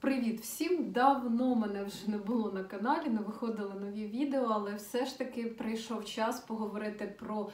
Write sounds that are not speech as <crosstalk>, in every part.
Привіт всім! Давно мене вже не було на каналі, не виходили нові відео, але все ж таки прийшов час поговорити про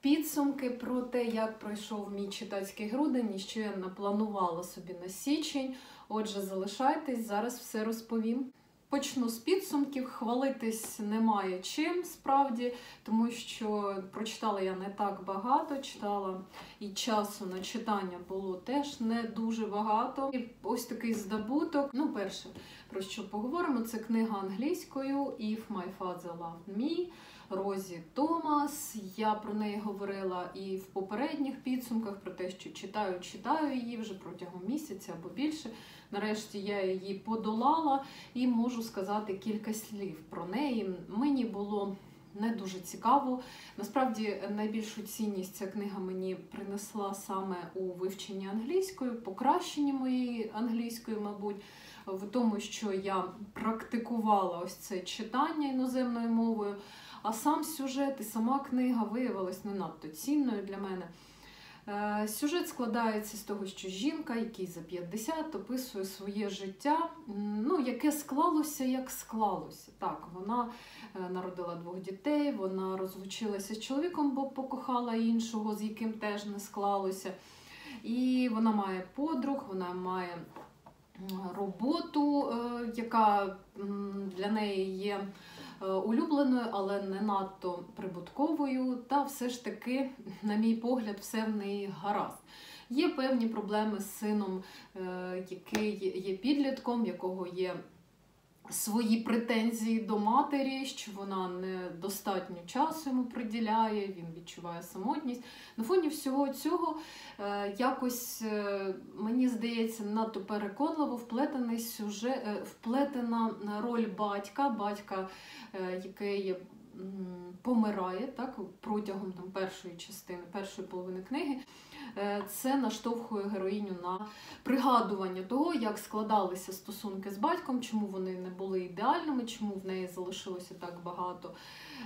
підсумки, про те, як пройшов мій читацький грудень і що я напланувала собі на січень. Отже, залишайтесь, зараз все розповім. Почну з підсумків, хвалитись немає чим справді, тому що прочитала я не так багато, читала і часу на читання було теж не дуже багато. І ось такий здобуток. Ну, перше, про що поговоримо, це книга англійською If My Father Loved Me. Розі Томас. Я про неї говорила і в попередніх підсумках про те, що читаю, читаю її вже протягом місяця або більше. Нарешті я її подолала і можу сказати кілька слів про неї. Мені було не дуже цікаво. Насправді, найбільшу цінність ця книга мені принесла саме у вивченні англійської, покращенні моєї англійської, мабуть. В тому, що я практикувала ось це читання іноземною мовою, а сам сюжет і сама книга виявилась не надто цінною для мене. Е, сюжет складається з того, що жінка, якій за 50, описує своє життя, ну, яке склалося, як склалося. Так, вона е, народила двох дітей, вона розлучилася з чоловіком, бо покохала іншого, з яким теж не склалося. І вона має подруг, вона має роботу, е, яка для неї є. Е, улюбленою, але не надто прибутковою. Та все ж таки, на мій погляд, все в неї гаразд. Є певні проблеми з сином, е, який є підлітком, якого є свої претензії до матері, що вона недостатньо часу йому приділяє, він відчуває самотність. На фоні всього цього е, якось, е, мені здається, надто переконливо вплетений сюжет, е, вплетена роль батька, батька, який помирає так, протягом там, першої частини, першої половини книги. Е, це наштовхує героїню на пригадування того, як складалися стосунки з батьком, чому вони не були ідеальними, чому в неї залишилося так багато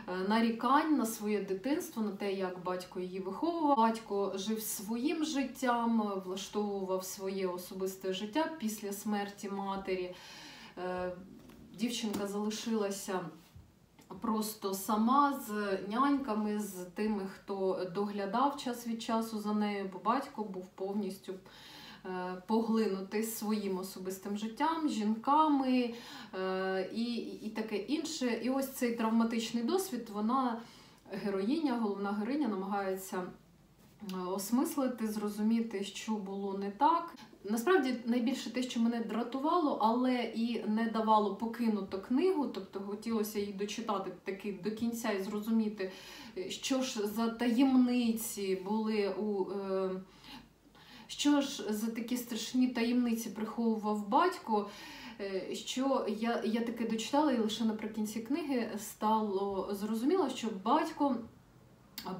е, нарікань на своє дитинство, на те, як батько її виховував. Батько жив своїм життям, влаштовував своє особисте життя після смерті матері. Е, дівчинка залишилася просто сама з няньками, з тими, хто доглядав час від часу за нею, бо батько був повністю е, поглинутий своїм особистим життям, жінками е, і, і таке інше. І ось цей травматичний досвід, вона героїня, головна героїня намагається. Е, осмислити, зрозуміти, що було не так. Насправді найбільше те, що мене дратувало, але і не давало покинути книгу, тобто хотілося її дочитати таки до кінця і зрозуміти, що ж за таємниці були у. Е, що ж за такі страшні таємниці приховував батько, е, що я я таки дочитала, і лише наприкінці книги стало зрозуміло, що батько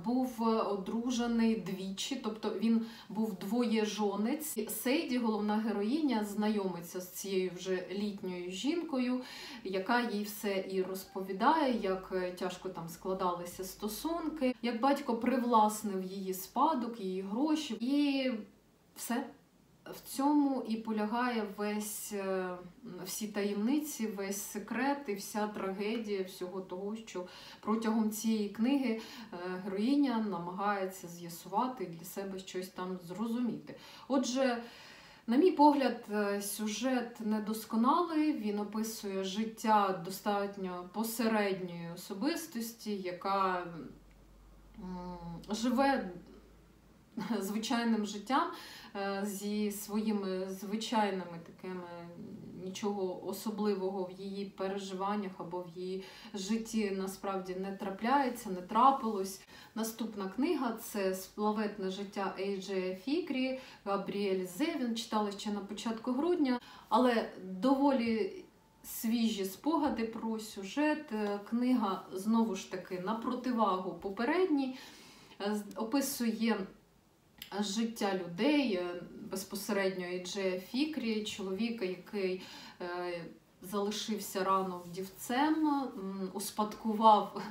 був е, одружений двічі, тобто він був двоєжонець. Сейді, головна героїня, знайомиться з цією вже літньою жінкою, яка їй все і розповідає, як е, тяжко там складалися стосунки, як батько привласнив її спадок, її гроші, і все в цьому і полягає весь е, всі таємниці, весь секрет і вся трагедія всього того, що протягом цієї книги е, героїня намагається з'ясувати для себе щось там зрозуміти. Отже, на мій погляд, е, сюжет недосконалий, він описує життя достатньо посередньої особистості, яка живе <laughs> звичайним життям. Е, зі своїми звичайними такими нічого особливого в її переживаннях або в її житті насправді не трапляється, не трапилось. Наступна книга це Сплаветне життя Ейджея Фікрі, Габріель Зевін. Читала ще на початку грудня, але доволі. Свіжі спогади про сюжет. Е, книга знову ж таки на противагу попередній е, описує життя людей е, безпосередньо і Джея Фікрі, чоловіка, який е, залишився рано вдівцем, успадкував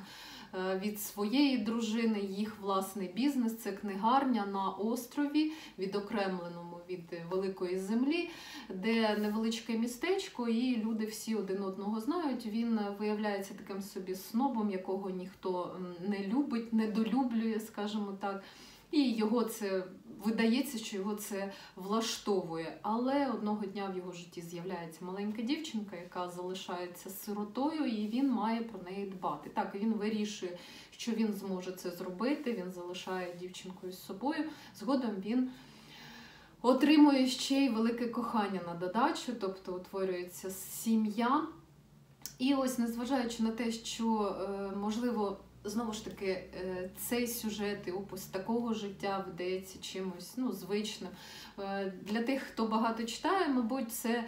е, від своєї дружини, їх власний бізнес це книгарня на острові, відокремленому від великої землі, де невеличке містечко, і люди всі один одного знають. Він виявляється таким собі снобом, якого ніхто не любить, недолюблює, скажімо так. І його це видається, що його це влаштовує. Але одного дня в його житті з'являється маленька дівчинка, яка залишається сиротою, і він має про неї дбати. Так, він вирішує, що він зможе це зробити. Він залишає дівчинку з собою. Згодом він. Отримує ще й велике кохання на додачу, тобто утворюється сім'я. І ось, незважаючи на те, що, е, можливо, знову ж таки, е, цей сюжет і опис такого життя видається чимось ну, звичним. Е, для тих, хто багато читає, мабуть, це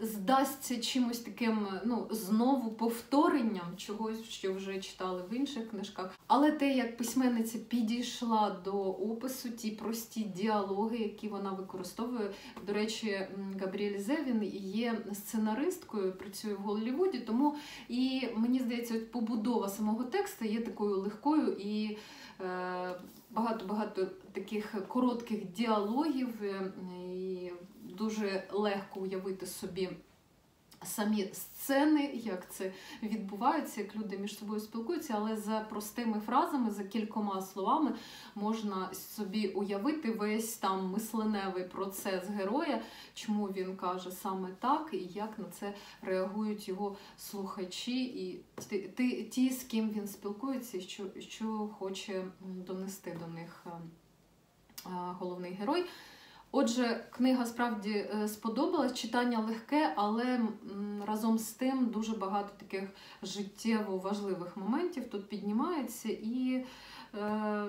здасться чимось таким ну, знову повторенням чогось, що вже читали в інших книжках. Але те, як письменниця підійшла до опису, ті прості діалоги, які вона використовує. До речі, Габріель Зевін є сценаристкою, працює в Голлівуді, тому і мені здається, побудова самого тексту є такою легкою і. Багато-багато таких коротких діалогів, е, і дуже легко уявити собі самі сцени, як це відбувається, як люди між собою спілкуються, але за простими фразами, за кількома словами можна собі уявити весь там мисленевий процес героя, чому він каже саме так, і як на це реагують його слухачі, і ті, ті з ким він спілкується, що, що хоче донести до них е, е, головний герой. Отже, книга справді е, сподобалась, читання легке, але разом з тим дуже багато таких життєво важливих моментів тут піднімається і е,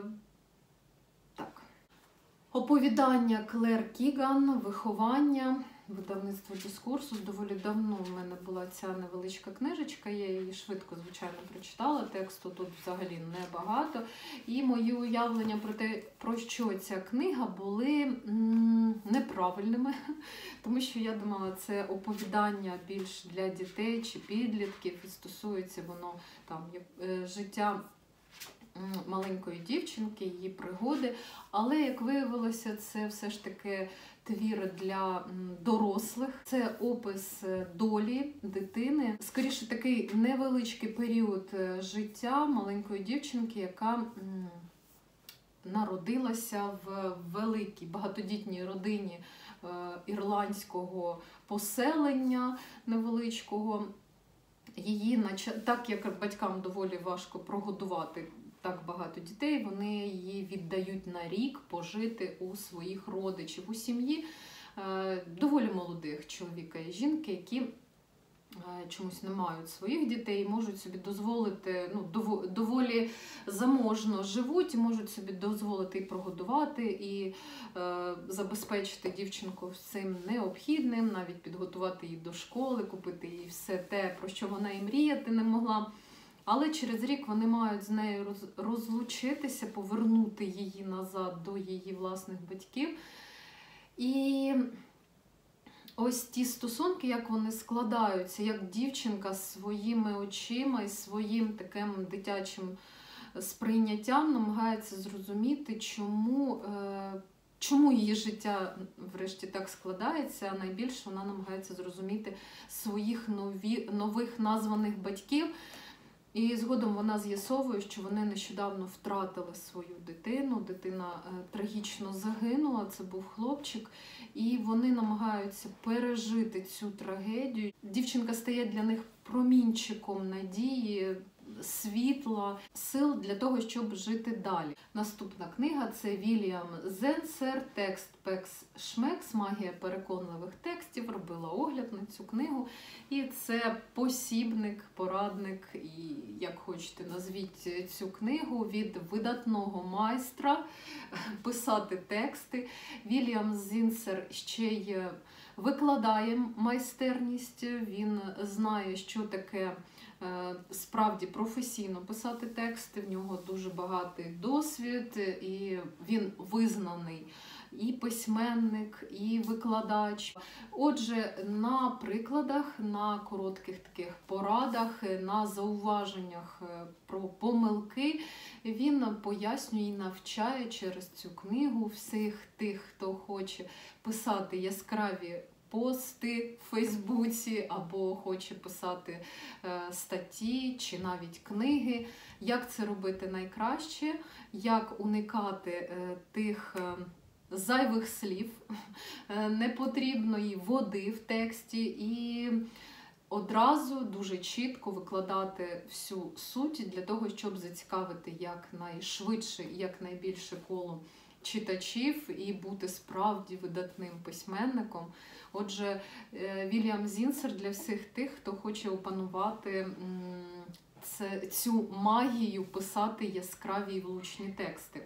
так. Оповідання Клер Кіган, виховання видавництво дискурсу. Доволі давно в мене була ця невеличка книжечка, я її швидко, звичайно, прочитала. Тексту тут взагалі небагато. І мої уявлення про те, про що ця книга, були неправильними, <laughs> тому що я думала, це оповідання більш для дітей чи підлітків, і стосується воно там е, життя. Маленької дівчинки, її пригоди, але як виявилося, це все ж таки твір для дорослих. Це опис е, долі дитини. Скоріше такий невеличкий період е, життя маленької дівчинки, яка народилася в великій багатодітній родині е, ірландського поселення невеличкого. Її так як батькам доволі важко прогодувати так багато дітей, вони її віддають на рік пожити у своїх родичів у сім'ї е, доволі молодих чоловіка і жінки, які е, чомусь не мають своїх дітей, можуть собі дозволити, ну, доволі заможно живуть, можуть собі дозволити і прогодувати, і е, забезпечити дівчинку всім необхідним, навіть підготувати її до школи, купити їй все те, про що вона і мріяти не могла. Але через рік вони мають з нею розлучитися, повернути її назад до її власних батьків. І ось ті стосунки, як вони складаються, як дівчинка своїми очима і своїм таким дитячим сприйняттям намагається зрозуміти, чому. Е, чому її життя врешті так складається, а найбільше вона намагається зрозуміти своїх нові, нових названих батьків, і згодом вона з'ясовує, що вони нещодавно втратили свою дитину. Дитина е, трагічно загинула, це був хлопчик, і вони намагаються пережити цю трагедію. Дівчинка стає для них промінчиком надії, світла, сил для того, щоб жити далі. Наступна книга це Вільям Зенсер, текст Пекс Шмекс, магія переконливих текстів. Робила огляд на цю книгу. І це посібник, порадник, і як хочете, назвіть цю книгу від видатного майстра <laughs> писати тексти. Вільям Зінсер ще й викладає майстерність, він знає, що таке. Е, справді професійно писати тексти, в нього дуже багатий досвід, і він визнаний і письменник, і викладач. Отже, на прикладах, на коротких таких порадах, на зауваженнях е, про помилки він пояснює і навчає через цю книгу всіх тих, хто хоче писати яскраві пости в Фейсбуці або хоче писати е, статті чи навіть книги. Як це робити найкраще, як уникати е, тих е, зайвих слів, непотрібної води в тексті. І одразу дуже чітко викладати всю суть для того, щоб зацікавити якнайшвидше і якнайбільше коло читачів і бути справді видатним письменником. Отже, е, Вільям Зінсер для всіх тих, хто хоче опанувати цю магію писати яскраві і влучні тексти.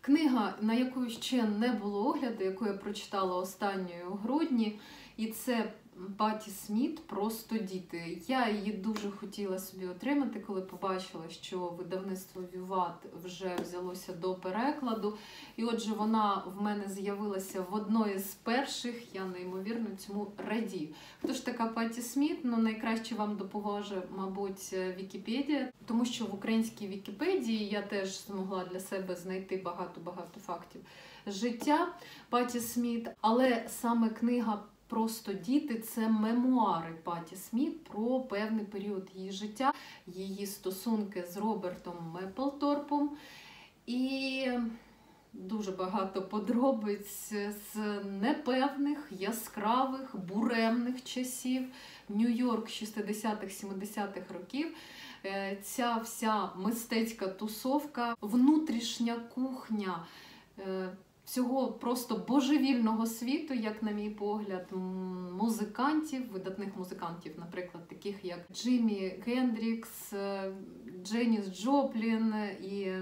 Книга, на яку ще не було огляду, яку я прочитала останньої у грудні, і це Паті Сміт просто діти. Я її дуже хотіла собі отримати, коли побачила, що видавництво Віват вже взялося до перекладу. І отже, вона в мене з'явилася в одної з перших. Я неймовірно цьому радію. Хто ж така Паті Сміт? Ну найкраще вам допоможе, мабуть, Вікіпедія, тому що в українській Вікіпедії я теж змогла для себе знайти багато-багато фактів життя Паті Сміт, але саме книга. Просто діти це мемуари Паті Сміт про певний період її життя, її стосунки з Робертом Меплторпом. І дуже багато подробиць з непевних, яскравих, буремних часів. Нью-Йорк 60-х, 70-х років. Е, ця вся мистецька тусовка, внутрішня кухня. Цього просто божевільного світу, як, на мій погляд, музикантів, видатних музикантів, наприклад, таких як Джиммі Кендрікс, е, Дженіс Джоплін і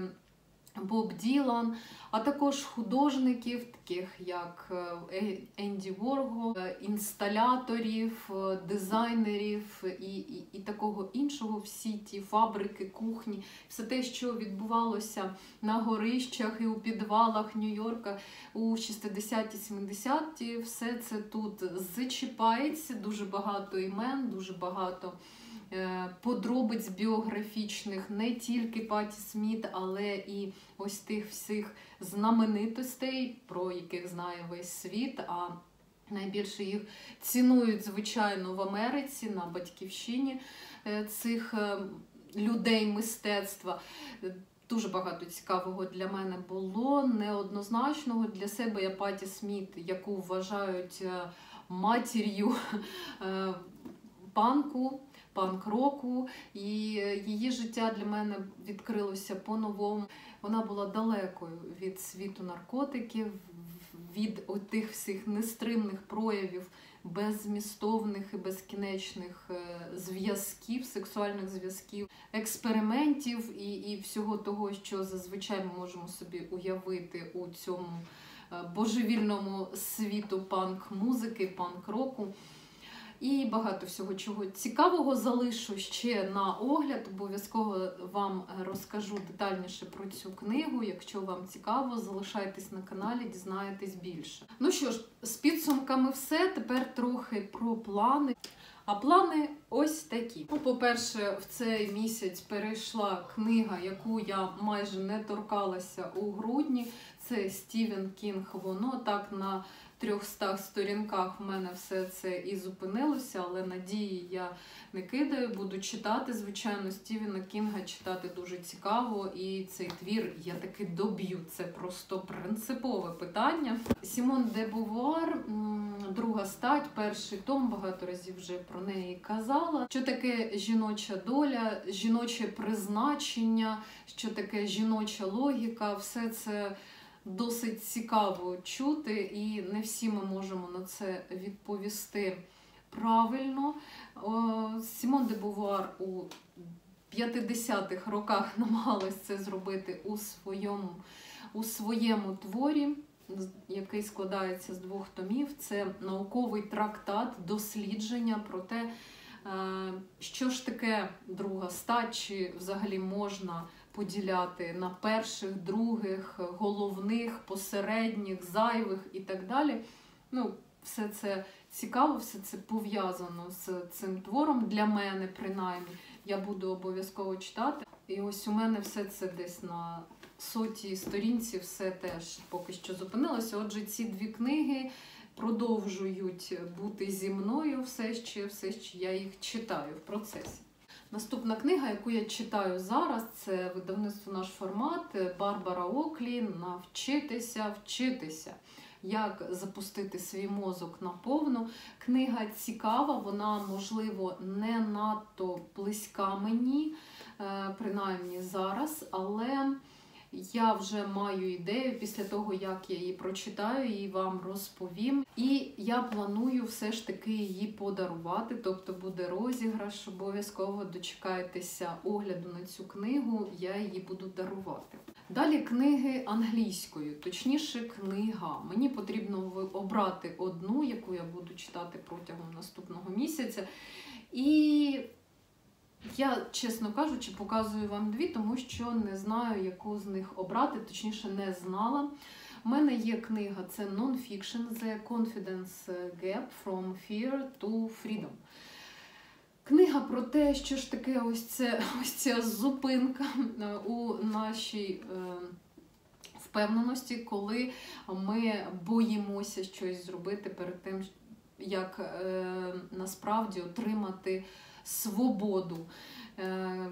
Боб Ділан, а також художників, таких як е, Енді Ворго, е, інсталяторів, е, дизайнерів і, і, і такого іншого, всі ті фабрики, кухні, все те, що відбувалося на горищах і у підвалах Нью-Йорка у 60-70-ті, все це тут зачіпається, дуже багато імен, дуже багато. Е, подробиць біографічних не тільки Паті Сміт, але і ось тих всіх знаменитостей, про яких знає весь світ. а Найбільше їх цінують, звичайно, в Америці на батьківщині е, цих е, людей мистецтва. Дуже багато цікавого для мене було, неоднозначного для себе я Паті Сміт, яку вважають матір'ю панку панк-року, і її життя для мене відкрилося по-новому. Вона була далекою від світу наркотиків, від тих всіх нестримних проявів беззмістовних і безкінечних е, зв'язків, сексуальних зв'язків, експериментів і, і всього того, що зазвичай ми можемо собі уявити у цьому е, божевільному світу панк-музики, панк-року. І багато всього чого цікавого залишу ще на огляд. Обов'язково вам розкажу детальніше про цю книгу. Якщо вам цікаво, залишайтесь на каналі, дізнаєтесь більше. Ну що ж, з підсумками все. Тепер трохи про плани. А плани ось такі. Ну, По-перше, в цей місяць перейшла книга, яку я майже не торкалася у грудні. Це Стівен Кінг. Воно так на 300 сторінках в мене все це і зупинилося, але надії я не кидаю. Буду читати. Звичайно, Стівена Кінга читати дуже цікаво, і цей твір я таки доб'ю. Це просто принципове питання. Сімон де Бувар, друга стать, перший том, багато разів вже про неї казала. Що таке жіноча доля, жіноче призначення, що таке жіноча логіка, все це досить цікаво чути, і не всі ми можемо на це відповісти правильно. Сімон де Бувар у 50-х роках <laughs> намагалась це зробити у своєму, у своєму творі. Який складається з двох томів, це науковий трактат, дослідження про те, е, що ж таке друга стать, чи взагалі можна поділяти на перших, других, головних, посередніх, зайвих і так далі. Ну, все це цікаво, все це пов'язано з цим твором для мене, принаймні. Я буду обов'язково читати. І ось у мене все це десь на сотій сторінці, все теж поки що зупинилося. Отже, ці дві книги продовжують бути зі мною все ще, все ще я їх читаю в процесі. Наступна книга, яку я читаю зараз, це видавництво наш формат Барбара Оклі Навчитися вчитися. Як запустити свій мозок наповну. Книга цікава, вона, можливо, не надто близька мені, е, принаймні зараз, але я вже маю ідею після того, як я її прочитаю і вам розповім. І я планую все ж таки її подарувати, тобто буде розіграш, обов'язково дочекайтеся огляду на цю книгу, я її буду дарувати. Далі книги англійською, точніше, книга. Мені потрібно обрати одну, яку я буду читати протягом наступного місяця. І я, чесно кажучи, показую вам дві, тому що не знаю, яку з них обрати, точніше, не знала. У мене є книга, це Non-Fiction The Confidence Gap From Fear to Freedom. Книга про те, що ж таке ось, це, <laughs> ось ця зупинка е, у нашій е, впевненості, коли ми боїмося щось зробити перед тим, як е, насправді отримати свободу. Е,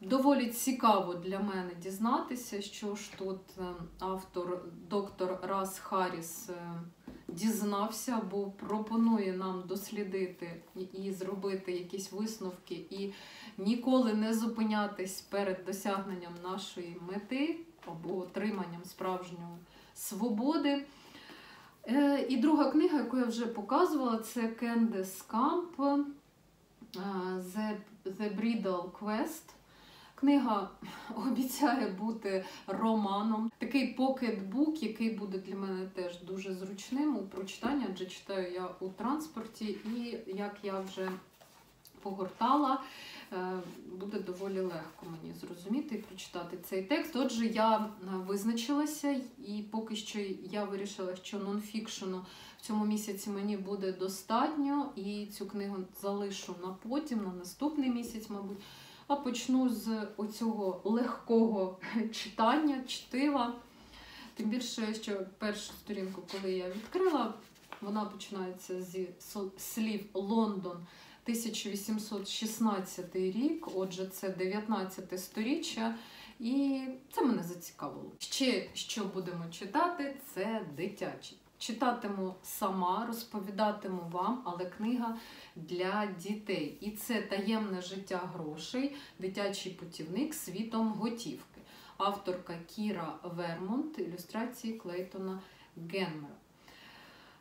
доволі цікаво для мене дізнатися, що ж тут е, автор доктор Рас Харріс е, дізнався, бо пропонує нам дослідити і зробити якісь висновки, і ніколи не зупинятись перед досягненням нашої мети або отриманням справжньої свободи. І друга книга, яку я вже показувала, це Кендес Камп The, The Bridal Quest. Книга <laughs> обіцяє бути романом. Такий покетбук, який буде для мене теж дуже зручним у прочитанні, адже читаю я у транспорті, і як я вже погортала, е, буде доволі легко мені зрозуміти і прочитати цей текст. Отже, я визначилася, і поки що я вирішила, що нонфікшену в цьому місяці мені буде достатньо, і цю книгу залишу на потім, на наступний місяць, мабуть. А почну з оцього легкого <laughs> читання, чтива. Тим більше, що першу сторінку, коли я відкрила, вона починається зі слів Лондон 1816 рік, отже, це 19 сторіччя, і це мене зацікавило. Ще що будемо читати, це дитячі. Читатиму сама, розповідатиму вам, але книга для дітей. І це таємне життя грошей, дитячий путівник світом готівки. Авторка Кіра Вермонт, ілюстрації Клейтона Генмера.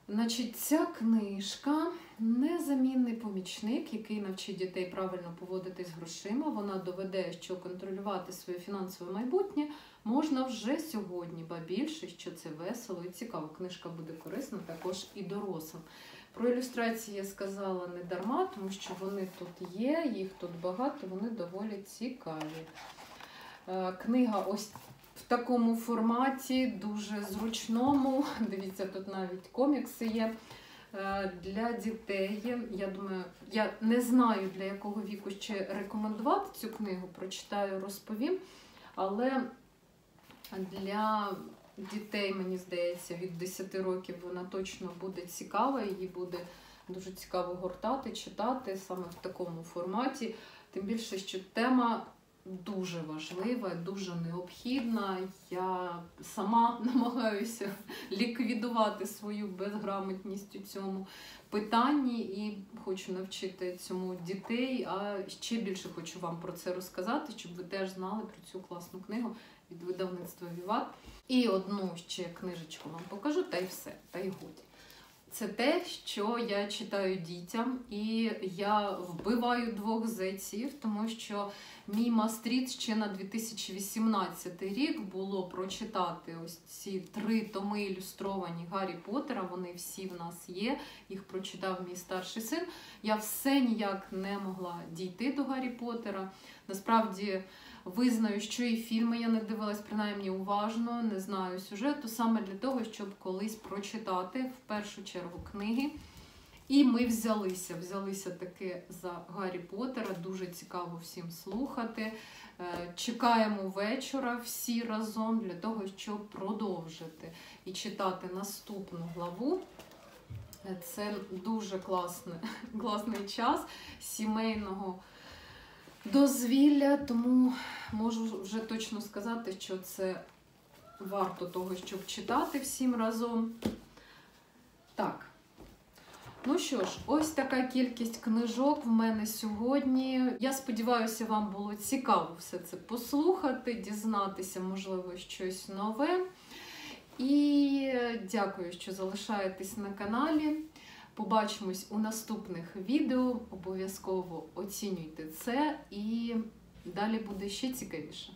Значить, Ця книжка незамінний помічник, який навчить дітей правильно поводитись з грошима. Вона доведе, що контролювати своє фінансове майбутнє можна вже сьогодні, ба більше, що це весело і цікаво. Книжка буде корисна також і дорослим. Про ілюстрації я сказала не дарма, тому що вони тут є, їх тут багато, вони доволі цікаві. Е, книга ось в такому форматі, дуже зручному. Дивіться, тут навіть комікси є. Е, для дітей, я думаю, я не знаю, для якого віку ще рекомендувати цю книгу, прочитаю, розповім. Але для дітей, мені здається, від 10 років вона точно буде цікава, її буде дуже цікаво гортати, читати саме в такому форматі. Тим більше, що тема дуже важлива, дуже необхідна. Я сама намагаюся ліквідувати свою безграмотність у цьому питанні і хочу навчити цьому дітей. А ще більше хочу вам про це розказати, щоб ви теж знали про цю класну книгу від видавництва Віват. І одну ще книжечку вам покажу, та й все, та й годі. Це те, що я читаю дітям, і я вбиваю двох зайців, тому що мій мастріт ще на 2018 рік було прочитати ось ці три томи ілюстровані Гаррі Поттера. Вони всі в нас є. Їх прочитав мій старший син. Я все ніяк не могла дійти до Гаррі Поттера. Насправді. Визнаю, що і фільми я не дивилась принаймні уважно, не знаю сюжету, саме для того, щоб колись прочитати в першу чергу книги. І ми взялися, взялися таки за Гаррі Поттера. Дуже цікаво всім слухати. Е, Чекаємо вечора всі разом для того, щоб продовжити і читати наступну главу. Е, Це дуже класний, <laughs> класний час сімейного дозвілля, тому можу вже точно сказати, що це варто того, щоб читати всім разом. Так. Ну що ж, ось така кількість книжок в мене сьогодні. Я сподіваюся, вам було цікаво все це послухати, дізнатися, можливо, щось нове. І дякую, що залишаєтесь на каналі. Побачимось у наступних відео. Обов'язково оцінюйте це і далі буде ще цікавіше.